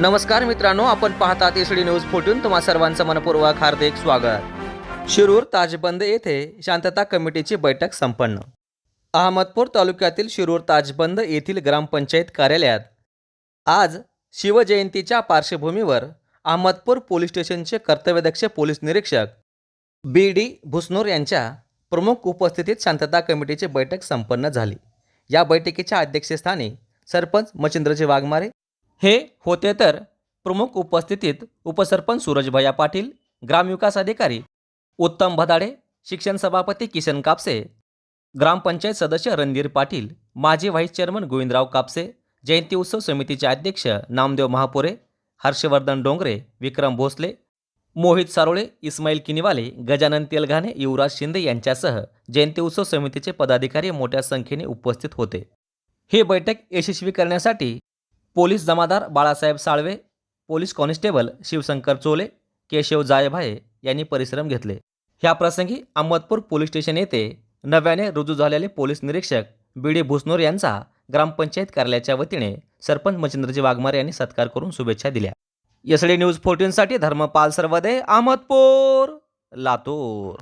नमस्कार मित्रांनो आपण पाहतात एसडी न्यूज फोटून तुम्हा सर्वांचं मनपूर्वक हार्दिक स्वागत. शिरूर ताजबंद येथे शांतता कमिटीची बैठक संपन्न. अहमदपूर तालुक्यातील शिरूर ताजबंद येथील ग्रामपंचायत कार्यालयात आज शिवजयंतीच्या पार्श्वभूमीवर अहमदपूर पोलीस स्टेशनचे कर्तव्यदक्ष पोलीस निरीक्षक बी डी भुसनूर यांच्या प्रमुख उपस्थितीत शांतता कमिटीची बैठक संपन्न झाली. या बैठकीच्या अध्यक्षस्थानी सरपंच मच्छिंद्रजी वाघमारे हे होते तर प्रमुख उपस्थितीत उपसरपंच सूरजभया पाटील ग्रामविकास अधिकारी उत्तम भदाडे शिक्षण सभापती किशन कापसे ग्रामपंचायत सदस्य रणधीर पाटील माजी व्हाईस चेअरमन गोविंदराव कापसे जयंती उत्सव समितीचे अध्यक्ष नामदेव महापुरे हर्षवर्धन डोंगरे विक्रम भोसले मोहित सारोळे इस्माईल किनीवाले गजानन तेलघाणे युवराज शिंदे यांच्यासह जयंती उत्सव समितीचे पदाधिकारी मोठ्या संख्येने उपस्थित होते. ही बैठक यशस्वी करण्यासाठी पोलीस जमादार बाळासाहेब साळवे पोलीस कॉन्स्टेबल शिवशंकर चोले केशव जायभाये यांनी परिश्रम घेतले. ह्या प्रसंगी अहमदपूर पोलीस स्टेशन येथे नव्याने रुजू झालेले पोलीस निरीक्षक बी डी भुसनोर यांचा ग्रामपंचायत कार्यालयाच्या वतीने सरपंच मच्छिंद्रजी वाघमारे यांनी सत्कार करून शुभेच्छा दिल्या. यसडे न्यूज फोर्टीनसाठी धर्मपाल सर्वदे अहमदपूर लातूर.